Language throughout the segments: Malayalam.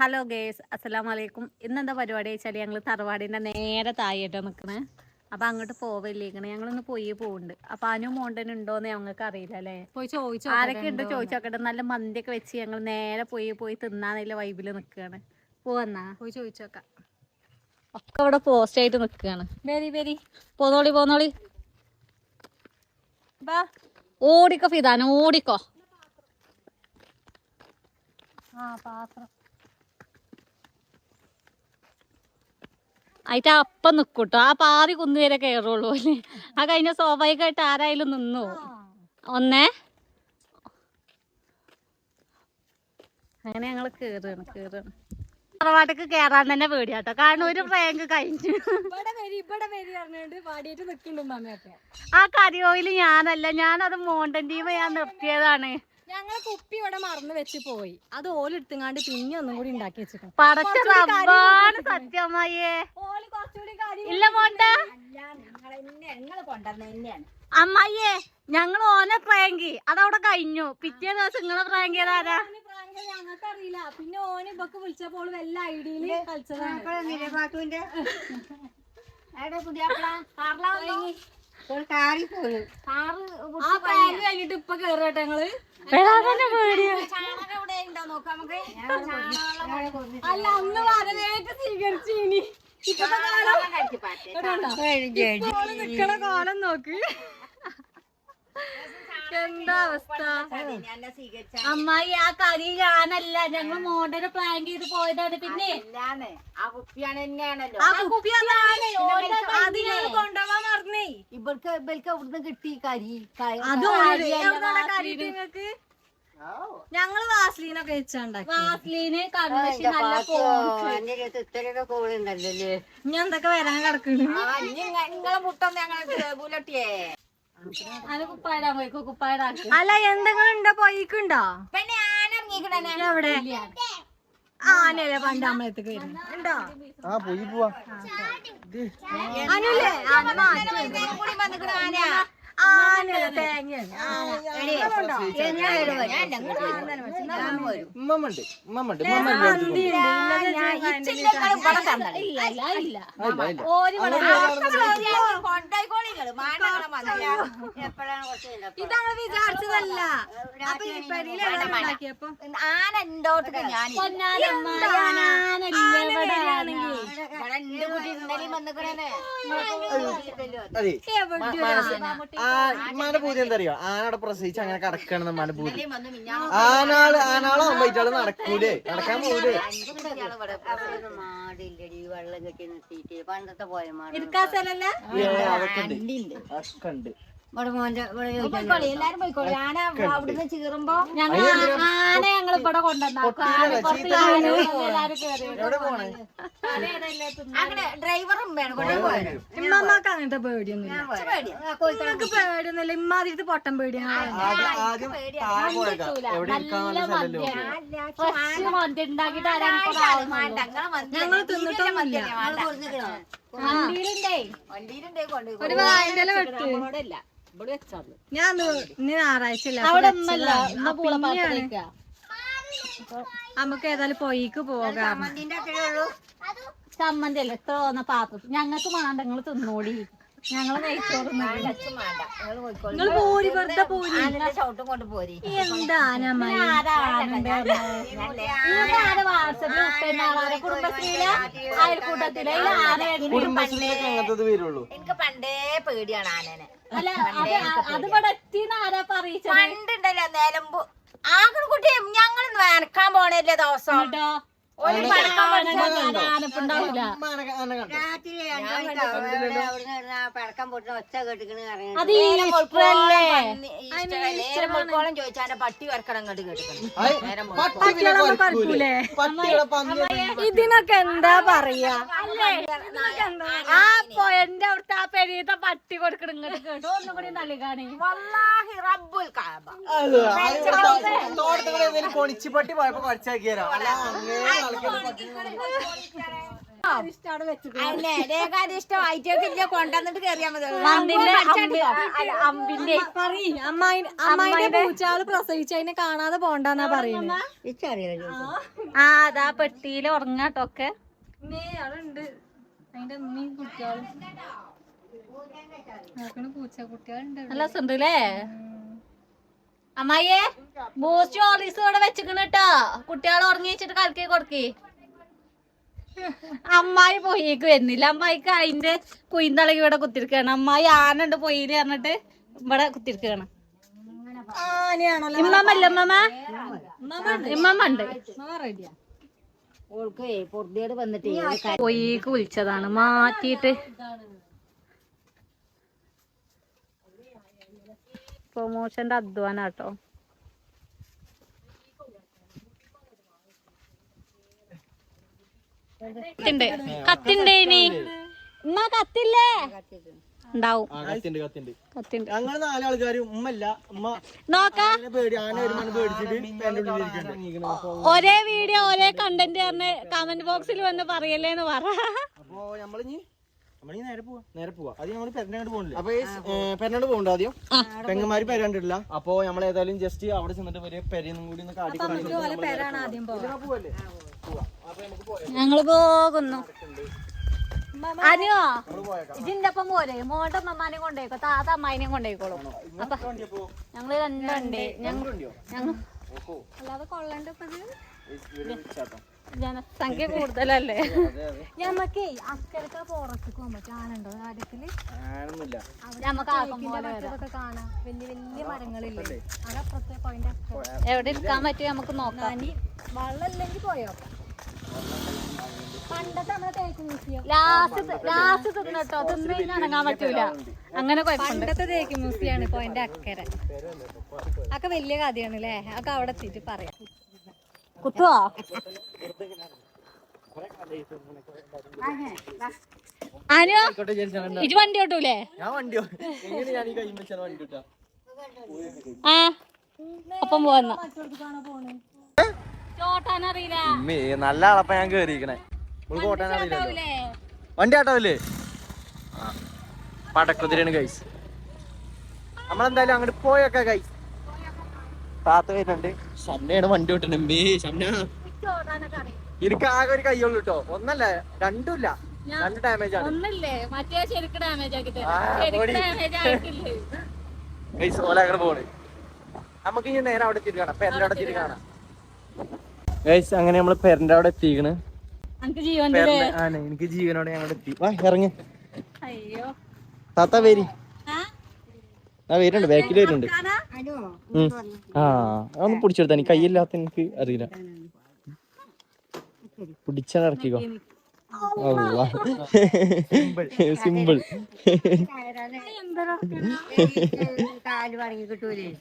ഹലോ ഗേസ് അസ്സലാം വലൈക്കും ഇന്നെന്താ പരിപാടി വെച്ചാൽ ഞങ്ങൾ തറവാടിന്റെ നേരെ താഴെയായിട്ടാണ് നിൽക്കണേ അപ്പം അങ്ങോട്ട് പോവല്ലേക്കണേ ഞങ്ങളൊന്ന് പോയി പോകുന്നുണ്ട് അപ്പം അനു മോണ്ടൻ ഉണ്ടോയെന്ന് ഞങ്ങൾക്ക് അറിയില്ല അല്ലേ? പോയി ചോദിച്ചോ ആരൊക്കെ ഉണ്ട് ചോദിച്ചോക്കട്ടെ. നല്ല മന്തിയൊക്കെ വെച്ച് ഞങ്ങൾ നേരെ പോയി പോയി തിന്നാന്നില്ല വൈബിൽ നിൽക്കുകയാണ് പോവന്നാ? പോയി ചോദിച്ചു നോക്കാം ഒക്കെ ഇവിടെ പോസ്റ്റ് ആയിട്ട് നിൽക്കുകയാണ് വെരി വെരി. പോന്നോളി പോന്നോളി. ഓടിക്കോ ഫിദാന ഓടിക്കോ. ആ പാത്രം. അതിന്റെ അപ്പ നിക്കൂട്ടോ. ആ പാതി കുന്നുവരെ കയറുള്ളൂ അല്ലേ ആ കഴിഞ്ഞ സ്വാഭാവികമായിട്ട് ആരായാലും നിന്നു. ഒന്നേ. അങ്ങനെ ഞങ്ങൾ കേറുകയാണ് കേറുകയാണ് തറവാട്ടക്ക് കേറാൻ തന്നെ പേടിയാട്ടോ. കാരണം ഒരു പ്രാങ്ക് കഴിഞ്ഞു. വരി വരി ആ കരിയോയിൽ ഞാനല്ല. ഞാനത് മോണ്ടൻ ടീം ഞാൻ നിർത്തിയതാണ്. ഞങ്ങൾ കുപ്പി ഇവിടെ മറന്ന് വെച്ച് പോയി. അത് ഓലെടുത്തുങ്ങാണ്ട് പിന്നെ ഒന്നും കൂടി ഉണ്ടാക്കി വെച്ചിട്ടുണ്ട്. അമ്മായിയെ ഞങ്ങൾ ഓനെ പ്രാങ്കി. അതവിടെ കഴിഞ്ഞു. പിറ്റേ ദിവസം നിങ്ങളെ പ്രാങ്ക് ചെയ്താരാ ഞങ്ങൾക്ക് അറിയില്ല പിന്നെ ഓന് ഇപ്പൊക്കെ വിളിച്ചപ്പോൾ വല്ല ഐഡിയിൽ കളിച്ചതാണ്. ആ. പ്രാങ്ക് കഴിഞ്ഞിട്ട് ഇപ്പൊ കേറട്ടെ ഞങ്ങൾ. അല്ല അന്ന് വരവേറ്റ് സ്വീകരിച്ചു ഇനി. നിക്കണ കാലം നോക്ക്. എന്താ അവസ്ഥ? അമ്മായി ആ കരി ഞാനല്ല. ഞങ്ങൾ മോണ്ടനെ പ്ലാൻ ചെയ്ത് പോയതാണ്. പിന്നെ ആ കുപ്പിയാണ് തന്നെയാണല്ലോ. ആ കുപ്പി അതാണ് അത് ഞാൻ മറന്നേ ഇവർക്ക് ഇവർക്ക് അവിടുന്ന് കിട്ടി കരി? അത് കരി നിങ്ങക്ക് ഞങ്ങൾ വാസ്ലീനൊക്കെ വെച്ചുണ്ടാക്കി വാസ്ലീന് കൺവെൻഷൻ നല്ല ഇനി എന്തൊക്കെ വരാൻ കിടക്കുന്നു നിങ്ങളെ മുട്ടൊന്നും ഞങ്ങൾ ബുലറ്റിയേ അല്ല എന്തെങ്കിലും ഉണ്ടോ പോയിക്കുണ്ടോ? പിന്നെ ആന ഇറങ്ങിക്കണേ എവിടെ ആനല്ലേ പണ്ട് അമ്പലത്തേക്ക് ഉണ്ടോ? ആ പോയി പോവാ. അനുല്ലേ ആന ഉമ്മമ്മണ്ട് ഉമ്മമ്മണ്ട്. ഇതങ്ങൾ വിചാരിച്ചതല്ല. അപ്പൊ? ഈ പെരിയിൽ എല്ലാവരും ഉണ്ടാക്കിയപ്പോ ആന ഉണ്ടോട്ടൊക്കെ ഞാൻ ഉമ്മാന്റെ പൂജ എന്താ അറിയോ ആനയുടെ പ്രസവിച്ച് അങ്ങനെ കിടക്കണം ഉമ്മാന്റെ പൂജ ആനാൾ ആനാളാവുമ്പോ ഇറ്റാൾ നടക്കൂലേ? നടക്കാൻ പോകൂലേ പണ്ടത്തെ പോയ അതൊക്കെ ഉണ്ട്. അതൊക്കെ ഉണ്ട്. ഇവിടെ മോന്റെ ഇവിടെ ചോദിച്ചാൽ എല്ലാരും പോയിക്കോളി. ആന അവിടുന്ന് ചീറുമ്പോ ഞങ്ങൾ ആന ഞങ്ങൾ ഇവിടെ അങ്ങനെ ഡ്രൈവറും വേണം. ഇമ്മമ്മക്ക് അങ്ങനത്തെ പേടിയൊന്നുമില്ല. ഇമ്മാതിരി പൊട്ടം പേടിയാണ് ഉണ്ടാക്കിട്ട് ഞങ്ങൾ തിന്നിട്ടൊന്നുമില്ല വണ്ടിയിലുണ്ടേ വണ്ടിയിലുണ്ടേ കൊണ്ടുപോയി. ഒരു വായന വെട്ടില്ല ഞാൻ ഞായറാഴ്ച നമുക്ക് ഏതായാലും പൊയ്ക്ക് പോകാം. ചമ്മന്തി അല്ലേ? എത്ര തോന്ന പാത്രം ഞങ്ങൾക്ക് വേണ്ട നിങ്ങൾ തിന്നോടി. ഞങ്ങൾ നിങ്ങൾ പോരി വെറുതെ പോരി. കൊണ്ട് കുടുംബശ്രീയിലെ അയൽക്കൂട്ടത്തിലെ എനിക്ക് പണ്ടേ പേടിയാണ് ആനനെ. അല്ല അത് അത് ഇവിടെ എത്തിന്ന് ആരാ പറയിച്ചത്? പണ്ടുണ്ടല്ലോ നിലമ്പു. ആകെ കുട്ടി ഞങ്ങൾ നനക്കാൻ പോണല്ലേ ദിവസം. കേട്ടോ അത് ഈസ്റ്ററല്ലേ ചോദിച്ചാൽ പട്ടി വരക്കണം കേട്ടിക്കണം. ഇതിനൊക്കെ എന്താ പറയാ? ആ പെരീത്തെ പട്ടി കൊടുക്കണം ഇങ്ങോട്ട് കേട്ടോ. ഒന്നും കൂടി വല്ലാഹി റബ്ബുൽ കാബ പോയപ്പോ കൊണ്ടുവന്നിട്ട് കേറിയാ മതി. അമ്മായിന്റെ പൂച്ചാൾ പ്രസവിച്ച് അതിനെ കാണാതെ പോണ്ടെന്നാ പറയുന്നത് ആ. അതാ പെട്ടിയിൽ ഉറങ്ങാട്ടൊക്കെ അതിന്റെ ഉമ്മയും കുട്ടികളും. നല്ല രസമുണ്ടല്ലേ അമ്മായിയെ ബൂസ്റ്റ് ഹോർലിക്സ് ഇവിടെ വെച്ചിക്കണ് കേട്ടോ കുട്ടികൾ ഉറങ്ങി വെച്ചിട്ട് കളിക്കി കൊടുക്കി. അമ്മായി പോയിക്ക് വരുന്നില്ല അമ്മായിക്ക് അതിന്റെ കുയിന്തളകി ഇവിടെ കുത്തിരിക്കണം. അമ്മായി ആനണ്ട് പൊയ്യിൽ പറഞ്ഞിട്ട് ഇവിടെ കുത്തിരിക്കാണ്. ആനയാണല്ലോ. ഇമ്മമ്മല്ല ഇമ്മമ്മ? ഇമ്മമ്മ ഉണ്ട് വിളിച്ചതാണ്. മാറ്റിയിട്ട് പ്രൊമോഷന്റെ അധ്വാനാട്ടോ. കത്തിണ്ട്. കത്തിണ്ട് ഇനി? ഉമ്മ കത്തില്ലേ? ഉണ്ടാവും. ആ കത്തിണ്ട് കത്തിണ്ട്. കത്തിണ്ട്. ഞങ്ങൾ നാലാൾക്കാര് ഉമ്മല്ല ഉമ്മ. നോക്കാം. ഒരേ വീഡിയോ ഒരേ കണ്ടന്റ് പറഞ്ഞ് കമന്റ് ബോക്സിൽ വന്ന് പറയല്ലേന്ന് പറ. അപ്പൊ നമ്മളിനി നേരെ പോവാ. നേരെ പോവാ. അത് നമ്മൾ പെരനാട് പോകണില്ല അപ്പൊ പെരനാട് പോകണ്ട ആദ്യം. പെങ്ങന്മാര് പെരണ്ടില്ല അപ്പൊ നമ്മൾ ഏതായാലും ജസ്റ്റ് അവിടെ ചെന്നിട്ട് വലിയ പെരയൊന്നും കൂടി ഒന്ന് കാട്ടി പോവല്ലേ? പോവാ. നമുക്ക് പോയാ ഞങ്ങൾ പോകുന്നു. അനിയോ? ഒപ്പം പോലെ മോന്റെ അമ്മമാനെ കൊണ്ടേക്കോ താത്ത അമ്മായിനെ കൊണ്ടേക്കോളൂ അപ്പൊ ഞങ്ങൾ രണ്ടുണ്ട്. ഞങ്ങൾ വണ്ടിയോ അല്ലാതെ കൊള്ളണ്ട ഇപ്പൊ ജനസംഖ്യ കൂടുതലല്ലേ? അതെ അതെ ഞമ്മക്കേ അക്കരക്ക ഫോറസ്റ്റ് പോകാൻ പറ്റും ആനുണ്ടോ കാര്യത്തിൽ ആക്കം പോലെ കാണാം. വലിയ വലിയ മരങ്ങളില്ലേ? അതപ്പുറത്തെ പോയിന്റ് എവിടെ ഇരിക്കാൻ പറ്റും നമുക്ക് നോക്കാം. വെള്ളം ഇല്ലെങ്കിൽ പോയോ ലാസ്റ്റ് ലാസ്റ്റ് തിന്നട്ടോ തിന്നു കഴിഞ്ഞാൽ അനങ്ങാൻ പറ്റൂല. അങ്ങനെ പണ്ടത്തെ തേക്ക് മ്യൂസിയാണ് പോയിന്റ് അക്കരെ. അക്ക വലിയ കഥയാണ് അല്ലേ അക്ക അവിടെ എത്തിയിട്ട് പറയാം. കുത്തുവോ അനു ഇജ് വണ്ടി ഓട്ടൂലേ? ആ. ഒപ്പം പോന്ന കാണാൻ പോണ് ചോട്ടാൻ അറിയില്ല നല്ല അളപ്പ ഞാൻ കേറിയിരിക്കണേ. വണ്ടി ആട്ടാവില്ലേ പടക്കുതിരാണ് കൈസ് നമ്മളെന്തായാലും അങ്ങോട്ട് പോയൊക്കെ കൈസ് താത്ത വരുന്നുണ്ട്. ഷമ്മയാണ് വണ്ടി വിട്ടണം മേ ഷംന. എനിക്ക് ആകെ ഒരു കയ്യുള്ളൂ കേട്ടോ ഒന്നല്ല രണ്ടുമില്ല രണ്ട് ഡാമേജ് ആണ്. ഓല അങ്ങനെ പോണ്. നമുക്ക് ഇനി നേരെ അവിടെ തിരി കാണാം. പെരന്റെ അവിടെ തിരി ഗൈസ് അങ്ങനെ നമ്മൾ പെരന്റെ അവിടെ എത്തിക്കണ്. എനിക്ക് ജീവനോടെ ഞങ്ങൾ എത്തി. വാ ഇറങ്ങി. അയ്യോ. താത്ത വരി. ആ? വരുന്നുണ്ട്. ബാക്കിൽ വരുന്നുണ്ട്. ആ ഒന്ന് പിടിച്ചെടുത്താ. എനിക്ക് കയ്യില്ലാത്ത എനിക്ക് അറിയില്ല. പിടിച്ചാൽ സിമ്പിൾ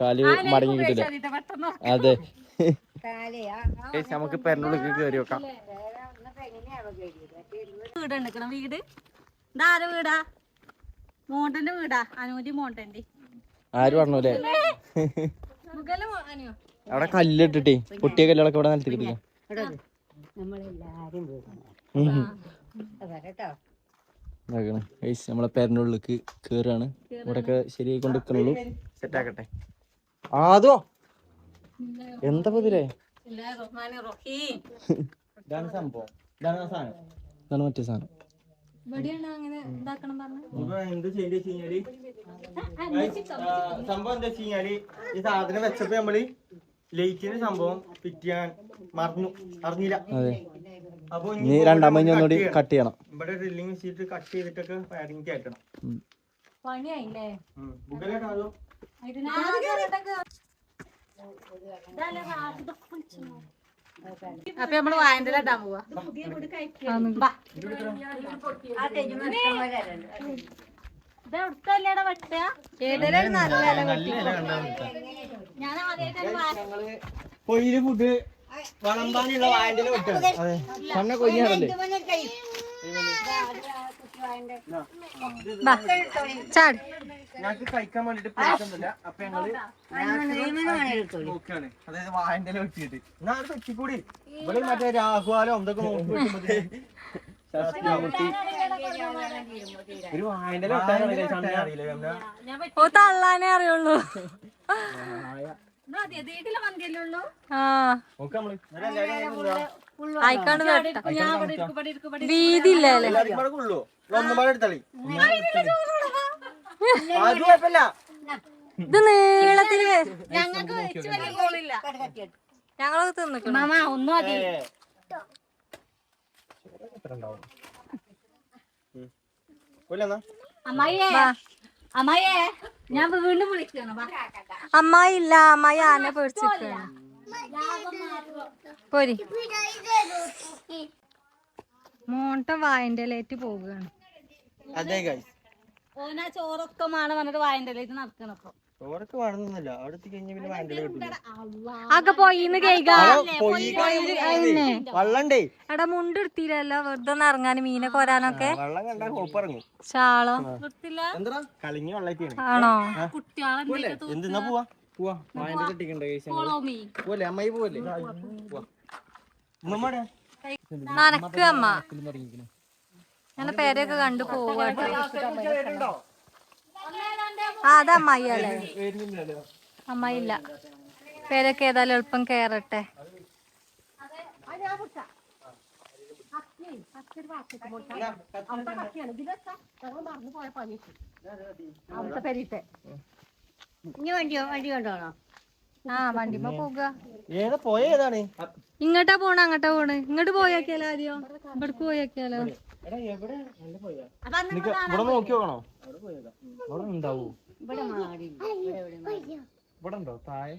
കാൽ മടങ്ങി കിട്ടില്ല അതെ. നമുക്ക് പെരനുള്ളിൽ കയറി വെക്കാം വീട് വീടാ? മോണ്ടന്റെ വീടാ? അനൂരി മോണ്ടന്റെ. ആര് പറഞ്ഞൂലേ അല്ലേ. അവിടെ കല്ലിട്ടിട്ടേ. പൊട്ടിയ കല്ലുകളൊക്കെ ഇവിടെ നിലത്ത് കിട്ടില്ല? നമ്മളെ പെരനുള്ളിലേക്ക് കേറാണ് ഇവിടെയൊക്കെ ശരിയായി കൊണ്ട് നിൽക്കണുള്ളൂ. സെറ്റ് ആക്കട്ടെ ആദോ എന്താ പതിലേ? ഇതാണ് സംഭവം. ഇതാണ് സാധനം. ഇതാണ് മറ്റേ സാധനം ഇവിടെയാണ് അങ്ങനെ ഇതാക്കണം പറഞ്ഞു ഇപ്പൊ എന്ത് ചെയ്യേണ്ടി വെച്ച് കഴിഞ്ഞാൽ? സംഭവം എന്താ വെച്ച് കഴിഞ്ഞാൽ ഈ സാധനം വെച്ചപ്പോ നമ്മൾ ലൈറ്റിന് സംഭവം ഫിറ്റ് ചെയ്യാൻ മറന്നു. അറിഞ്ഞില്ല. അപ്പൊ ഇനി രണ്ടാമത് ഒന്നുകൂടി കട്ട് ചെയ്യണം. ഇവിടെ ഡ്രില്ലിംഗ് വെച്ചിട്ട് കട്ട് ചെയ്തിട്ടൊക്കെ വയറിംഗ് കയറ്റണം പണിയായില്ലേ? ബുക്കലാട്ടോ അപ്പൊ നമ്മൾ വായന്റെ ഇടാൻ പോവാ. ബാ. ഇത് എവിടുത്തല്ലേടാ വെട്ടുക ഏതൊരു നല്ല ഞാൻ ആദ്യമായിട്ടാണ് കൊയ്യിൽ ഫുഡ് വളമ്പാനുള്ള വായന്റെ കൊയ്യാണല്ലേ ചാട്. കഴിക്കാൻ വേണ്ടിട്ട് പറ്റുന്നില്ല അപ്പൊ ഞങ്ങൾ നോക്കാണ് അതായത് വായന്റെ വെട്ടിയിട്ട്. എന്നാ അത് വെട്ടിക്കൂടി. ഇവിടെ മറ്റേ രാഹുവാലോ എന്തൊക്കെ നോക്കി ഒരു വായന്റെ അറിയില്ല ഓ തള്ളാനേ അറിയുള്ളൂ. ആ നോക്ക് നമ്മൾ. ആയിക്കാണ്ട് വീതി ഇല്ലല്ലേ ഇത് നീളത്തിൽ ഞങ്ങളൊക്കെ തിന്നിക്കണം? മാമ ഒന്നും അമ്മായിയേ അമ്മായിയേ ഞാൻ വീണ്ടും വിളിക്കണം വാ. അമ്മായി ഇല്ല അമ്മായി ആനെ പേടിച്ചിരിക്കാണ്. പോരി. മോണ്ട വായന്റെ ലേറ്റ് പോവുകയാണ്. അതെ ഓനാ ചോറൊക്കെ മാണ വന്നിട്ട് വായന്റെ ലേറ്റ് നടക്കണപ്പോ ചോറൊക്കെ അവിടെ കഴിഞ്ഞ പിന്നെ വായന്റെ പോയിന്ന് വള്ളണ്ടേ? എടാ മുണ്ട് എടുത്തില്ലല്ലോ. വെറുതെ ഒന്ന് മീനെ കോരാനൊക്കെ. വള്ളം കണ്ടാ കളിഞ്ഞ വള്ളായിട്ടാണ് ആണോ? കുട്ടികളെ എന്തിനാ പോവാ? പോവാ. വായന്റെ കെട്ടിക്കണ്ടേ ഗൈസ് പോലെ അമ്മായി പോവല്ലേ? പോവാ. ഉമ്മമാടെ നനക്ക് അമ്മ അങ്ങനെ പേരൊക്കെ കണ്ടു പോവാട്ടോ ആ അത് അമ്മായി അല്ലേ അമ്മായി ഇല്ല പേരൊക്കെ ഏതായാലും എളുപ്പം കേറട്ടെ. ഇനി വണ്ടിയോ വണ്ടി കൊണ്ടുപോകണോ? ആ വണ്ടിമ്മ പോക ഏതാ പോയ ഏതാണ്? ഇങ്ങോട്ടാ പോണ അങ്ങോട്ടാ പോണ്. ഇങ്ങോട്ട് പോയാക്കിയാലോ ആദ്യം? ഇവിടക്ക് പോയാക്കിയാലോ? എടാ എവിടെ? നല്ല പോയാ? നിക്ക് ഇവിടെ നോക്കി നോക്കണോ അവിടെ ഉണ്ടാവോ? ഇവിടെ ഇവിടെ ഇവിടെ ഇവിടെ ഉണ്ടോ? താഴെ?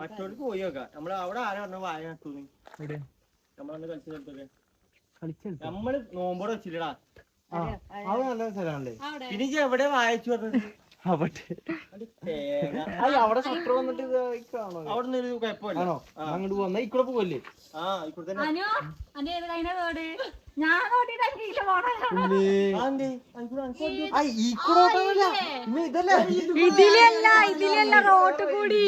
മറ്റോട് പോയി നോക്കാം നമ്മൾ അവിടെ ആരാ പറഞ്ഞു വായ നട്ടു നമ്മളന്ന് കളിച്ച സ്ഥലത്തൊക്കെ നമ്മൾ നോമ്പോടെ വെച്ചില്ലടാ. അവിടെ നല്ല സ്ഥലമാണല്ലേ? പിന്നെ എവിടെ വായിച്ചു പറഞ്ഞത്? അവിടെ ഷട്ടർ വന്നിട്ട് അവിടെ അങ്ങോട്ട് പോവാ ഇക്കൂടെ പോവല്ലേ? ഇതിലല്ല ഇതിലല്ല റോട്ട് കൂടി.